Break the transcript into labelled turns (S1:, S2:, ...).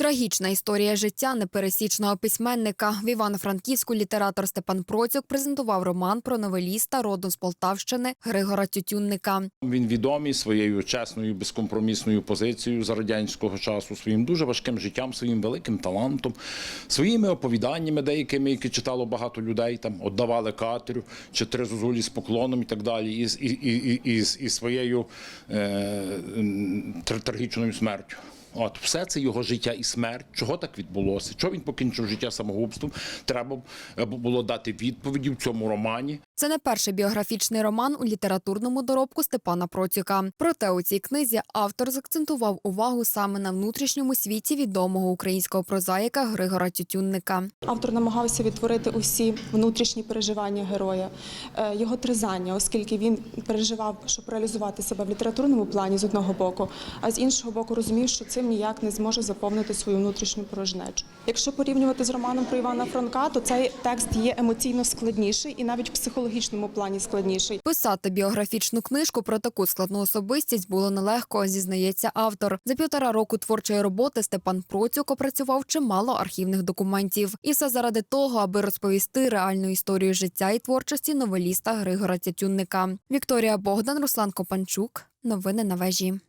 S1: Трагічна історія життя непересічного письменника. В Івано-Франківську літератор Степан Процюк презентував роман про новеліста родом з Полтавщини Григора Тютюнника.
S2: Він відомий своєю чесною, безкомпромісною позицією за радянського часу, своїм дуже важким життям, своїм великим талантом, своїми оповіданнями, деякими, які читало багато людей, там «Отдавали катерю чи три зозулі з поклоном і так далі, і, і, і, і, і, своєю е, трагічною смертю. От все це його життя і смерть. Чого так відбулося? Чого він покінчив життя самогубством? Треба е, було дати відповіді в цьому романі.
S1: Це не перший біографічний роман у літературному доробку Степана Процюка. Проте у цій книзі автор закцентував увагу саме на внутрішньому світі відомого українського прозаїка Григора Тютюнника.
S3: Автор намагався відтворити усі внутрішні переживання героя, е, його тризання, оскільки він переживав, щоб реалізувати себе в літературному плані з одного боку, а з іншого боку розумів, що цим ніяк не зможе заповнити свою внутрішню порожнечу. Якщо порівнювати з романом про Івана Франка, то цей текст є емоційно складніший і навіть в психологічному плані складніший.
S1: Писати біографічну книжку про таку складну особистість було нелегко, зізнається автор. За півтора року творчої роботи Степан Процюк опрацював чимало архівних документів. І все заради того, аби розповісти реальну історію життя і творчості новеліста Григора Тятюнника. Вікторія Богдан, Руслан Копанчук. Новини на вежі.